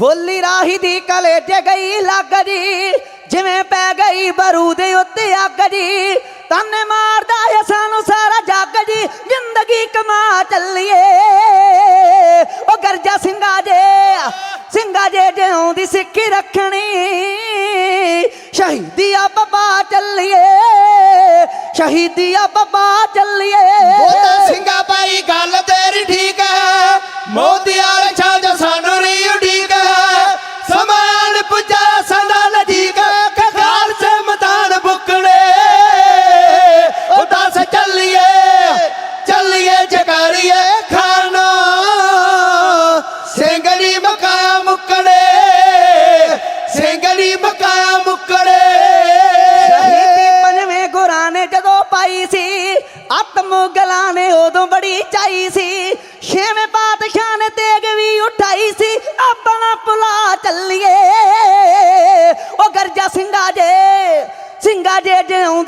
ਬੋਲੀ ਰਾਹੀ ਦੀ ਕਲੇਜੇ ਗਈ ਲੱਗ ਜਿਵੇਂ ਪੈ ਗਈ ਬਰੂਦ ਉੱਤੇ ਅੱਗ ਜੀ। ਤਾਨੇ ਮਾਰਦਾ ਏ ਸਾਨੂੰ ਸਾਰਾ ਜੱਗ ਜੀ, ਜ਼ਿੰਦਗੀ ਕਮਾ ਚੱਲੀਏ। ਉਹ ਗਰਜਾ ਸਿੰਘਾ ਜੇ ਸਿੰਘਾ ਜੇ ਜਿਉਂ ਦੀ ਸਿੱਖੀ ਰੱਖਣੀ। ਸ਼ਹੀਦੀ ਆ ਬੱਬਾ ਚੱਲੀਏ, ਸ਼ਹੀਦੀ ਆ ਬੱਬਾ ਚੱਲੀਏ। ਉਹਦਾ ਸਿੰਘਾ ਭਾਈ ਗੱਲ ਤੇਰੀ ਠੀਕ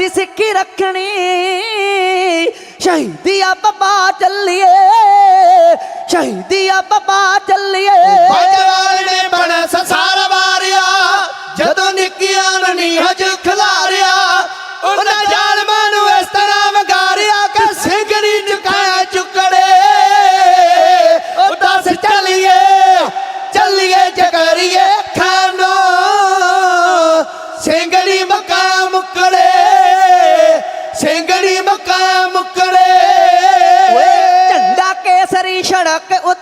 ਜਿਉਂਦੀ ਸਿੱਖੀ ਰੱਖਣੀ। ਸ਼ਹੀਦੀ ਆ ਬੱਬਾ ਚੱਲੀਏ। ਸ਼ਹੀਦੀ ਆ ਬੱਬਾ ਚੱਲੀਏ। ਬਾਜਵਾਲ ਨੇ ਬਣ ਸੰਸਾਰ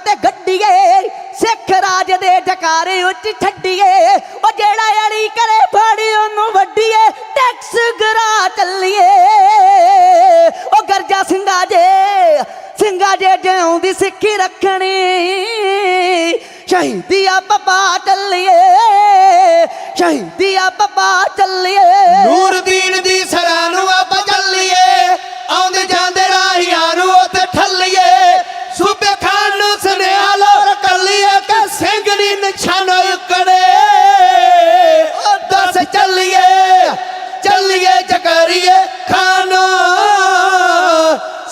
ਸੜਕ ਗੱਡੀਏ, ਸਿੱਖ ਰਾਜ ਦੇ ਜਕਾਰੇ ਉੱਚ ਛੱਡੀਏ। ਉਹ ਜਿਹੜਾ ਅੜੀ ਕਰੇ ਫਾੜੀ, ਉਹਨੂੰ ਵੱਡੀਏ ਟੈਕਸ ਗਰਾ ਚੱਲੀਏ। ਉਹ ਗਰਜਾ ਸਿੰਘਾ ਜੇ ਸਿੰਘਾ ਜੇ ਜਿਉਂਦੀ ਸਿੱਖੀ ਰੱਖਣੀ। ਸ਼ਹੀਦੀ ਆ ਚੱਲੀਏ।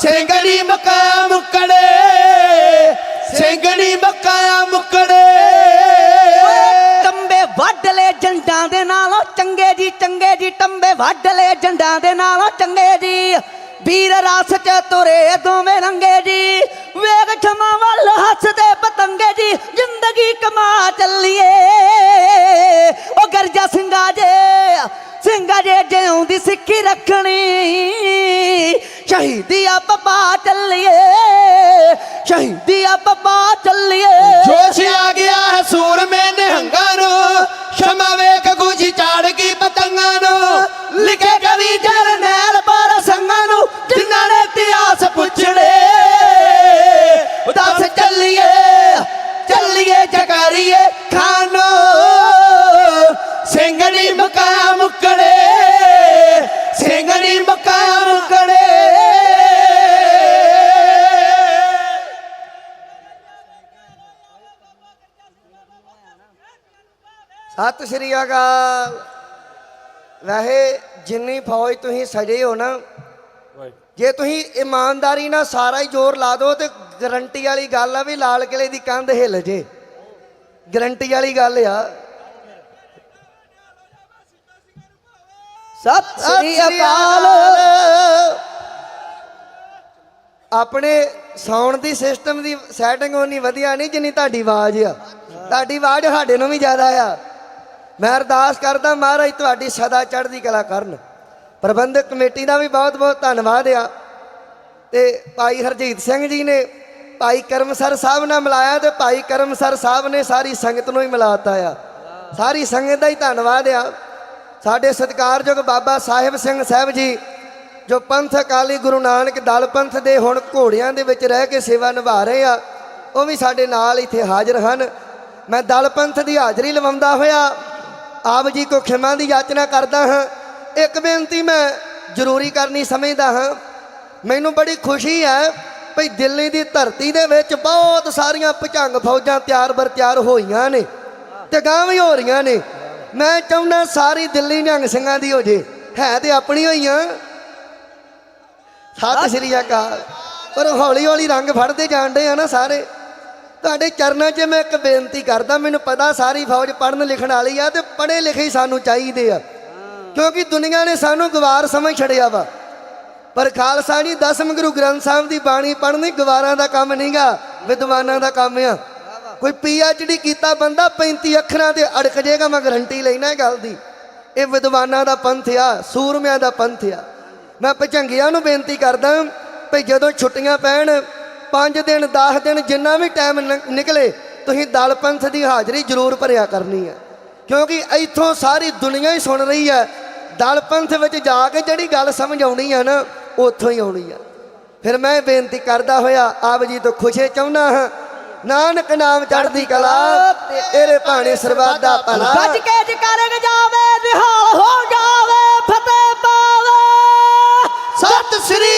ਸਿੰਘ ਦੀ ਮੱਕਾ ਮੁਕੜੇ ਸਿੰਘ ਦੀ ਮੁਕੜੇ। ਟੰਬੇ ਵੱਢ ਲੈ ਜੰਡਾਂ ਦੇ ਨਾਲੋਂ ਚੰਗੇ ਜੀ ਚੰਗੇ ਜੀ, ਟੰਬੇ ਵੱਢ ਲੈ ਜੰਡਾਂ ਦੇ ਨਾਲੋਂ ਚੰਗੇ ਜੀ। ਵੀਰ ਰਸ ਚ ਤੁਰੇ ਦੋਵੇਂ ਰੰਗੇ ਜੀ, ਵੇਖ ਛਮਾ ਵੱਲ ਹੱਸਦੇ ਪਤੰਗੇ ਜੀ, ਜ਼ਿੰਦਗੀ ਕਮਾ ਚੱਲੀਏ। ਉਹ ਗਰਜਾ ਸਿੰਘਾ ਜੇ ਸਿੰਘਾ ਜੇ ਜਿਉਂਦੀ ਸਿੱਖੀ ਰੱਖਣੀ। ਸ਼ਹੀਦੀ ਬੱਬਾ ਚੱਲੀਏ, ਸ਼ਹੀਦੀ ਬੱਬਾ ਚੱਲੀਏ। ਜੋਸ਼ ਆ ਗਿਆ ਹੈ ਸੂਰਮੇ ਨਿਹੰਗਾਂ ਨੂੰ, ਸ਼ਮਾ ਵੇਖ ਗੁਜੀ ਚਾੜ ਗਈ ਪਤੰਗਾਂ ਨੂੰ। ਲਿਖੇ ਕਵੀ ਜਰਨੈਲ ਪਰ ਸੰਗਾਂ ਨੂੰ, ਜਿਨ੍ਹਾਂ ਨੇ ਇਤਿਹਾਸ ਪੁੱਛੜੇ ਉਦਾਸ ਚੱਲੀਏ ਚੱਲੀਏ ਜਕਾਰੀਏ, ਖਾਨੋ ਸਤਿ ਸ੍ਰੀ ਅਕਾਲ। ਵੈਸੇ ਜਿੰਨੀ ਫੌਜ ਤੁਸੀਂ ਸਜੇ ਹੋ ਨਾ ਜੇ ਤੁਸੀਂ ਇਮਾਨਦਾਰੀ ਨਾਲ ਸਾਰਾ ਹੀ ਜ਼ੋਰ ਲਾ ਦਿਓ ਤੇ ਗਰੰਟੀ ਵਾਲੀ ਗੱਲ ਆ ਵੀ ਲਾਲ ਕਿਲੇ ਦੀ ਕੰਧ ਹਿੱਲ ਜੇ। ਗਰੰਟੀ ਵਾਲੀ ਗੱਲ ਆ। ਸਤਿ ਸ੍ਰੀ ਅਕਾਲ। ਆਪਣੇ ਸਾਊਂਡ ਦੀ ਸਿਸਟਮ ਦੀ ਸੈਟਿੰਗ ਉਨੀ ਵਧੀਆ ਨਹੀਂ ਜਿੰਨੀ ਤੁਹਾਡੀ ਆਵਾਜ਼ ਆ। ਤੁਹਾਡੀ ਆਵਾਜ਼ ਸਾਡੇ ਨੂੰ ਵੀ ਜ਼ਿਆਦਾ ਆ। ਮੈਂ ਅਰਦਾਸ ਕਰਦਾ ਮਹਾਰਾਜ, ਤੁਹਾਡੀ ਸਦਾ ਚੜ੍ਹਦੀ ਕਲਾ ਕਰਨ। ਪ੍ਰਬੰਧਕ ਕਮੇਟੀ ਦਾ ਵੀ ਬਹੁਤ ਬਹੁਤ ਧੰਨਵਾਦ ਆ। ਤੇ ਭਾਈ ਹਰਜੀਤ ਸਿੰਘ ਜੀ ਨੇ ਭਾਈ ਕਰਮਸਰ ਸਾਹਿਬ ਨਾਲ ਮਿਲਾਇਆ ਤੇ ਭਾਈ ਕਰਮਸਰ ਸਾਹਿਬ ਨੇ ਸਾਰੀ ਸੰਗਤ ਨੂੰ ਹੀ ਮਿਲਾਤਾ ਆ। ਸਾਰੀ ਸੰਗਤ ਦਾ ਹੀ ਧੰਨਵਾਦ ਆ। ਸਾਡੇ ਸਤਿਕਾਰਯੋਗ ਬਾਬਾ ਸਾਹਿਬ ਸਿੰਘ ਸਾਹਿਬ ਜੀ, ਜੋ ਪੰਥ ਅਕਾਲੀ ਗੁਰੂ ਨਾਨਕ ਦਲ ਪੰਥ ਦੇ ਹੁਣ ਘੋੜਿਆਂ ਦੇ ਵਿੱਚ ਰਹਿ ਕੇ ਸੇਵਾ ਨਿਭਾ ਰਹੇ ਆ, ਉਹ ਵੀ ਸਾਡੇ ਨਾਲ ਇੱਥੇ ਹਾਜ਼ਰ ਹਨ। ਮੈਂ ਦਲ ਪੰਥ ਦੀ ਹਾਜ਼ਰੀ ਲਵਾਉਂਦਾ ਹੋਇਆ। ਆਪ ਜੀ ਕੋ ਖਿਮਾ ਦੀ ਯਾਚਨਾ ਕਰਦਾ ਹਾਂ। ਇੱਕ ਬੇਨਤੀ ਮੈਂ ਜ਼ਰੂਰੀ ਕਰਨੀ ਸਮਝਦਾ ਹਾਂ। ਮੈਨੂੰ ਬੜੀ ਖੁਸ਼ੀ ਹੈ ਭਈ ਦਿੱਲੀ ਦੀ ਧਰਤੀ ਦੇ ਵਿੱਚ ਬਹੁਤ ਸਾਰੀਆਂ ਭਜੰਗ ਫੌਜਾਂ ਤਿਆਰ ਬਰ ਤਿਆਰ ਹੋਈਆਂ ਨੇ ਤੇ ਗਾਂ ਵੀ ਹੋ ਰਹੀਆਂ ਨੇ। ਮੈਂ ਚਾਹੁੰਦਾ ਸਾਰੀ ਦਿੱਲੀ ਨਿਹੰਗ ਸਿੰਘਾਂ ਦੀ ਹੋ ਜੇ। ਹੈ ਤੇ ਆਪਣੀ ਹੋਈਆਂ। ਸਤਿ ਸ੍ਰੀ ਅਕਾਲ। ਪਰ ਹੌਲੀ ਹੌਲੀ ਰੰਗ ਫੜਦੇ ਜਾਂਦੇ ਆ ਨਾ ਸਾਰੇ। ਤੁਹਾਡੇ ਚਰਨਾਂ 'ਚ ਮੈਂ ਇੱਕ ਬੇਨਤੀ ਕਰਦਾ, ਮੈਨੂੰ ਪਤਾ ਸਾਰੀ ਫੌਜ ਪੜ੍ਹਨ ਲਿਖਣ ਵਾਲੀ ਆ ਤੇ ਪੜ੍ਹੇ ਲਿਖੇ ਹੀ ਸਾਨੂੰ ਚਾਹੀਦੇ ਆ। ਕਿਉਂਕਿ ਦੁਨੀਆ ਨੇ ਸਾਨੂੰ ਗਵਾਰ ਸਮਝ ਛੜਿਆ ਵਾ। ਪਰ ਖਾਲਸਾ ਜੀ, ਦਸਮ ਗੁਰੂ ਗ੍ਰੰਥ ਸਾਹਿਬ ਦੀ ਬਾਣੀ ਪੜ੍ਹਨੀ ਗਵਾਰਾਂ ਦਾ ਕੰਮ ਨਹੀਂਗਾ ਵਿਦਵਾਨਾਂ ਦਾ ਕੰਮ ਆ। ਕੋਈ ਪੀਐਚਡੀ ਕੀਤਾ ਬੰਦਾ 35 ਅੱਖਰਾਂ ਤੇ ਅੜਕ ਜਾਏਗਾ, ਮੈਂ ਗਰੰਟੀ ਲੈਣਾ ਇਹ ਗੱਲ ਦੀ। ਇਹ ਵਿਦਵਾਨਾਂ ਦਾ ਪੰਥ ਆ, ਸੂਰਮਿਆਂ ਦਾ ਪੰਥ ਆ। ਮੈਂ ਭਜੰਗਿਆਂ ਨੂੰ ਬੇਨਤੀ ਕਰਦਾ ਭਈ ਜਦੋਂ ਛੁੱਟੀਆਂ ਪੈਣ 5 ਦਿਨ 10 ਦਿਨ ਜਿੰਨਾ ਵੀ ਟਾਈਮ ਨਿਕਲੇ ਤੁਸੀਂ ਦਲ ਪੰਥ ਦੀ ਹਾਜ਼ਰੀ ਜ਼ਰੂਰ ਭਰਿਆ ਕਰਨੀ ਆ ਕਿਉਂਕਿ ਇੱਥੋਂ ਸਾਰੀ ਦੁਨੀਆ ਹੀ ਸੁਣ ਰਹੀ ਹੈ ਦਲ ਪੰਥ ਵਿੱਚ ਜਾ ਕੇ ਜਿਹੜੀ ਗੱਲ ਸਮਝ ਆਉਣੀ ਆ ਨਾ ਉੱਥੋਂ ਹੀ ਆਉਣੀ ਆ ਫਿਰ ਮੈਂ ਬੇਨਤੀ ਕਰਦਾ ਹੋਇਆ ਆਪ ਜੀ ਤੋਂ ਖੁਸ਼ੇ ਚਾਹੁੰਦਾ ਹਾਂ ਨਾਨਕ ਨਾਮ ਚੜ੍ਹਦੀ ਕਲਾ ਤੇ ਤੇਰੇ ਭਾਣੇ ਸਰਬੱਤ ਦਾ ਭਲਾ। ਗੱਜ ਕੇ ਜਕਰ ਜਾਵੇ ਨਿਹਾਲ ਹੋ ਜਾਵੇ ਫਤਿਹ ਪਾਵੇ। ਸਤਿ ਸ੍ਰੀ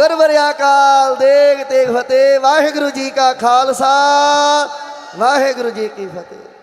ਗੁਰਵਰ ਕਾਲ ਦੇਗ ਤੇਗ ਫਤਿਹ ਵਾਹਿਗੁਰੂ ਜੀ ਕਾ ਖਾਲਸਾ ਵਾਹਿਗੁਰੂ ਜੀ ਕੀ ਫਤਿਹ।